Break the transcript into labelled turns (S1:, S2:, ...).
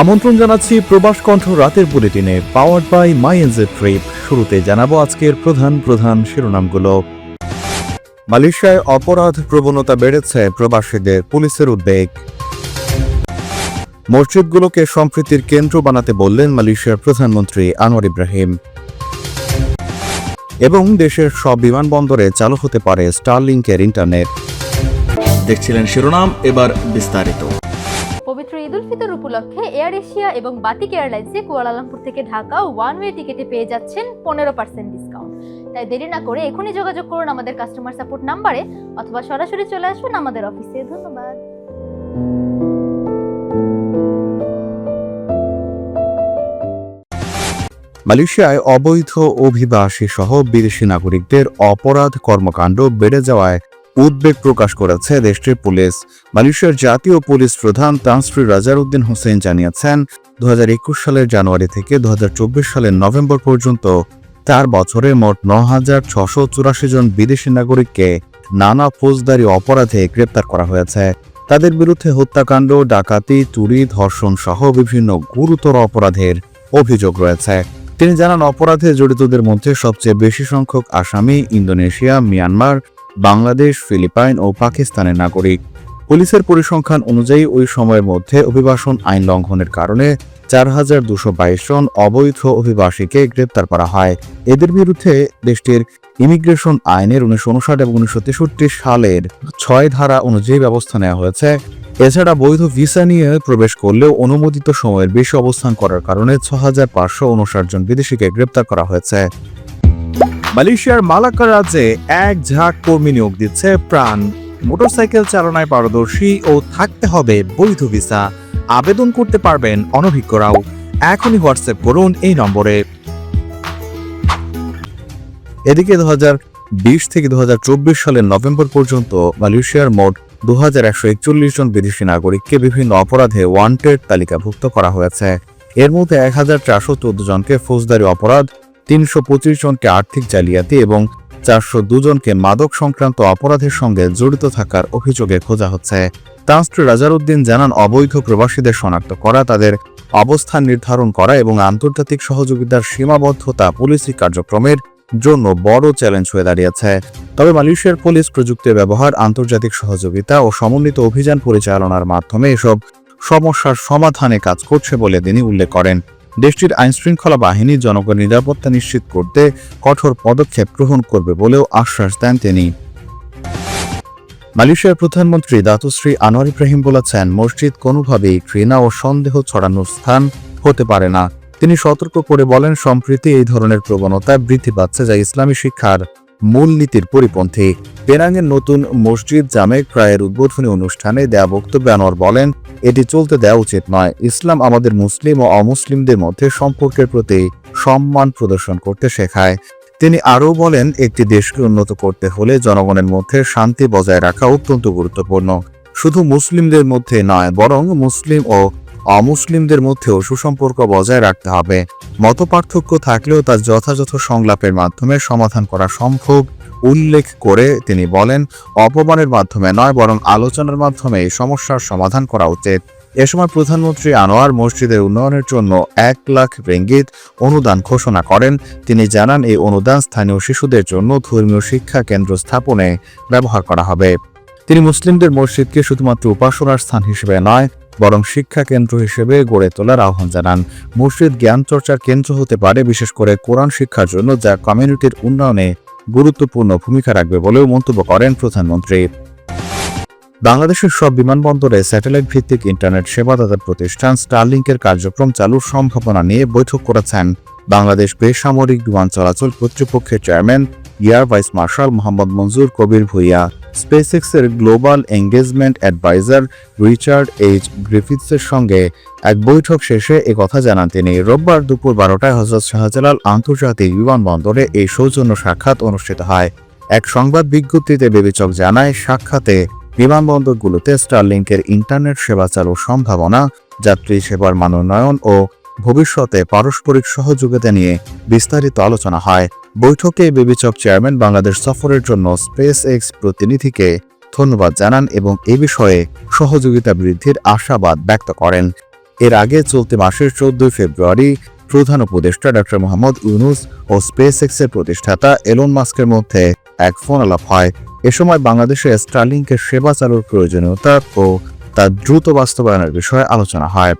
S1: আমন্ত্রণ জানাচ্ছি প্রবাস কণ্ঠ রাতের বুলেটিনে powered by My NJ Trip শুরুতে জানাব আজকের প্রধান প্রধান শিরোনামগুলো। মালয়েশিয়ায় অপরাধ প্রবণতা বেড়েছে প্রবাসীদের পুলিশের উদ্বেগ। মসজিদগুলোকে সম্প্রীতির কেন্দ্র বানাতে বললেন মালয়েশিয়ার প্রধানমন্ত্রী আনোয়ার ইব্রাহিম। এবং দেশের সব বিমানবন্দরে চালু হতে পারে স্টারলিংকের ইন্টারনেট।
S2: দেখছিলেন শিরোনাম, এবার বিস্তারিত।
S3: পবিত্র ঈদ উল ফিতর উপলক্ষে এয়ার এশিয়া এবং বাতিক এয়ারলাইন্সে কুয়ালালামপুর থেকে ঢাকা ওয়ান ওয়ে টিকিটে পেয়ে যাচ্ছেন পনেরো পার্সেন্ট ডিসকাউন্ট তাই দেরি না করে এখনই যোগাযোগ করুন আমাদের কাস্টমার সাপোর্ট নাম্বারে অথবা সরাসরি চলে আসুন আমাদের অফিসে ধন্যবাদ।
S1: মালয়েশিয়ায় অবৈধ অভিবাসী সহ বিদেশি নাগরিকদের অপরাধ কর্মকাণ্ড বেড়ে যাওয়ায় উদ্বেগ প্রকাশ করেছে দেশটির পুলিশ। মালয়েশিয়ার জাতীয় পুলিশ প্রধান তানশ্রী রাজার উদ্দিন হোসেন জানিয়েছেন দু হাজার একুশ সালের জানুয়ারি থেকে দুহাজার চব্বিশ সালের নভেম্বর পর্যন্ত চার বছরে মোট ন হাজার ছশো চুরাশি জন বিদেশি নাগরিককে নানা ফৌজদারি অপরাধে গ্রেপ্তার করা হয়েছে। তাদের বিরুদ্ধে হত্যাকাণ্ড, ডাকাতি, চুরি, ধর্ষণ সহ বিভিন্ন গুরুতর অপরাধের অভিযোগ রয়েছে। তিনি জানান, অপরাধে জড়িতদের মধ্যে সবচেয়ে বেশি সংখ্যক আসামি ইন্দোনেশিয়া, মিয়ানমার বাংলাদেশ, ফিলিপাইন ও পাকিস্তানের নাগরিক। পুলিশের পরিসংখ্যান অনুযায়ী ওই সময়ের মধ্যে অভিবাসন আইন লঙ্ঘনের কারণে চার হাজার দুশো বাইশ জন অবৈধ অভিবাসীকে গ্রেপ্তার করা হয়। এদের বিরুদ্ধে দেশটির ইমিগ্রেশন আইনের উনিশশো উনষাট এবং উনিশশো তেষট্টি সালের ছয় ধারা অনুযায়ী ব্যবস্থা নেওয়া হয়েছে। এছাড়া বৈধ ভিসা নিয়ে প্রবেশ করলেও অনুমোদিত সময়ের বেশি অবস্থান করার কারণে ছ হাজার পাঁচশো উনষাট জন বিদেশিকে গ্রেপ্তার করা হয়েছে। মালয়েশিয়ার মালাক্কা রাজ্যে এক ঝাঁক কর্মী নিয়োগ দিচ্ছে প্রাণ। মোটরসাইকেল চালনায় পারদর্শী ও থাকতে হবে বৈধ ভিসা। আবেদন করতে পারবেন অনভিজ্ঞরাও। এখনই হোয়াটসঅ্যাপ করুন এই নম্বরে। এদিকে দু বিশ থেকে দু হাজার চব্বিশ সালের নভেম্বর পর্যন্ত মালয়েশিয়ার মোট দু হাজার একশো একচল্লিশ জন বিদেশি নাগরিককে বিভিন্ন অপরাধে ওয়ান্টেড তালিকাভুক্ত করা হয়েছে। এর মধ্যে এক হাজার চারশো চোদ্দ জনকে ফৌজদারি অপরাধ তিনশো পঁচিশ জনকে আর্থিক জালিয়াতি এবং চারশো দুজনকে মাদক সংক্রান্ত অপরাধের সঙ্গে জড়িত থাকার অভিযোগে খোঁজা হচ্ছে। তান্ত্রী রাজারউদ্দিন জানান, অবৈধ প্রবাসীদের শনাক্ত করা, তাদের অবস্থান নির্ধারণ করা এবং আন্তর্জাতিক সহযোগিতার সীমাবদ্ধতা পুলিশি কার্যক্রমের জন্য বড় চ্যালেঞ্জ হয়ে দাঁড়িয়েছে। তবে মালয়েশিয়ার পুলিশ প্রযুক্তির ব্যবহার, আন্তর্জাতিক সহযোগিতা ও সমন্বিত অভিযান পরিচালনার মাধ্যমে এসব সমস্যার সমাধানে কাজ করছে বলে তিনি উল্লেখ করেন। দেশটির আইনশৃঙ্খলা বাহিনী জনগণের নিরাপত্তা নিশ্চিত করতে কঠোর পদক্ষেপ গ্রহণ করবে বলেও আশ্বাস দেন তিনি। মালয়েশিয়ার প্রধানমন্ত্রী দাতুশ্রী আনোয়ার ইব্রাহিম বলেছেন, মসজিদ কোনোভাবেই ঘৃণা ও সন্দেহ ছড়ানোর স্থান হতে পারে না। তিনি সতর্ক করে বলেন, সম্প্রতি এই ধরনের প্রবণতা বৃদ্ধি পাচ্ছে যা ইসলামী শিক্ষার মূলনীতির পরিপন্থী। পেনাংয়ের নতুন মসজিদ জামেক প্রায়ের উদ্বোধনী অনুষ্ঠানে দেয়া বক্তব্যে আনোয়ার বলেন, এটি চলতে দেওয়া উচিত নয়। ইসলাম আমাদের মুসলিম ও অমুসলিমদের মধ্যে সম্পর্কের প্রতি সম্মান প্রদর্শন করতে শেখায়। তিনি আরও বলেন, একটি দেশকে উন্নত করতে হলে জনগণের মধ্যে শান্তি বজায় রাখা অত্যন্ত গুরুত্বপূর্ণ। শুধু মুসলিমদের মধ্যে নয়, বরং মুসলিম ও অমুসলিমদের মধ্যেও সুসম্পর্ক বজায় রাখতে হবে। মতপার্থক্য থাকলেও তা যথাযথ সংলাপের মাধ্যমে সমাধান করা সম্ভব, উল্লেখ করে তিনি বলেন, অপমানের মাধ্যমে নয়, বরং আলোচনার মাধ্যমে এই সমস্যার সমাধান করা উচিত। এ সময় প্রধানমন্ত্রী আনোয়ার মসজিদের উন্নয়নের জন্য এক লাখ রিঙ্গিত অনুদান ঘোষণা করেন। তিনি জানান, এই অনুদান স্থানীয় শিশুদের জন্য ধর্মীয় শিক্ষা কেন্দ্র স্থাপনে ব্যবহার করা হবে। তিনি মুসলিমদের মসজিদকে শুধুমাত্র উপাসনার স্থান হিসেবে নয়, বরং শিক্ষা কেন্দ্র হিসেবে গড়ে তোলার আহ্বান জানান। মসজিদ জ্ঞান চর্চার কেন্দ্র হতে পারে, বিশেষ করে কোরআন শিক্ষার জন্য, যা কমিউনিটির উন্নয়নে গুরুত্বপূর্ণ ভূমিকা রাখবে বলেও মন্তব্য করেন প্রধানমন্ত্রী। বাংলাদেশের সব বিমানবন্দরে স্যাটেলাইট ভিত্তিক ইন্টারনেট সেবাদাতা প্রতিষ্ঠান স্টারলিংকের কার্যক্রম চালুর সম্ভাবনা নিয়ে বৈঠক করেছেন। বাংলাদেশ বেসামরিক বিমান চলাচল কর্তৃপক্ষের chairman air vice marshal Mohammad Manjur Kabir Bhuiyan. স্পেসএক্সের global engagement adviser Richard H গ্রিফিথসের সঙ্গে এক বৈঠক শেষে কথা জানান তিনি। রোববার দুপুর বারোটায় হজরত শাহজালাল আন্তর্জাতিক বিমানবন্দরে এই সৌজন্য সাক্ষাৎ অনুষ্ঠিত হয়। এক সংবাদ বিজ্ঞপ্তিতে বিবেচক জানায়, সাক্ষাতে বিমানবন্দরগুলোতে স্টারলিংকের ইন্টারনেট সেবা চালুর সম্ভাবনা, যাত্রী সেবার মানোন্নয়ন ও ভবিষ্যতে পারস্পরিক সহযোগিতা নিয়ে বিস্তারিত আলোচনা হয়। বৈঠকে বিবেচক চেয়ারম্যান বাংলাদেশ সফরের জন্য স্পেস এক্স প্রতিনিধিকে ধন্যবাদ জানান এবং এ বিষয়ে সহযোগিতা বৃদ্ধির আশাবাদ ব্যক্ত করেন। এর আগে চলতি মাসের চোদ্দই ফেব্রুয়ারি প্রধান উপদেষ্টা ডক্টর মোহাম্মদ ইউনুস ও স্পেস এক্সের প্রতিষ্ঠাতা এলন মাস্কের মধ্যে এক ফোন আলাপ হয়। এ সময় বাংলাদেশে স্টারলিংকের সেবা চালুর প্রয়োজনীয়তা ও তার দ্রুত বাস্তবায়নের বিষয়ে আলোচনা হয়।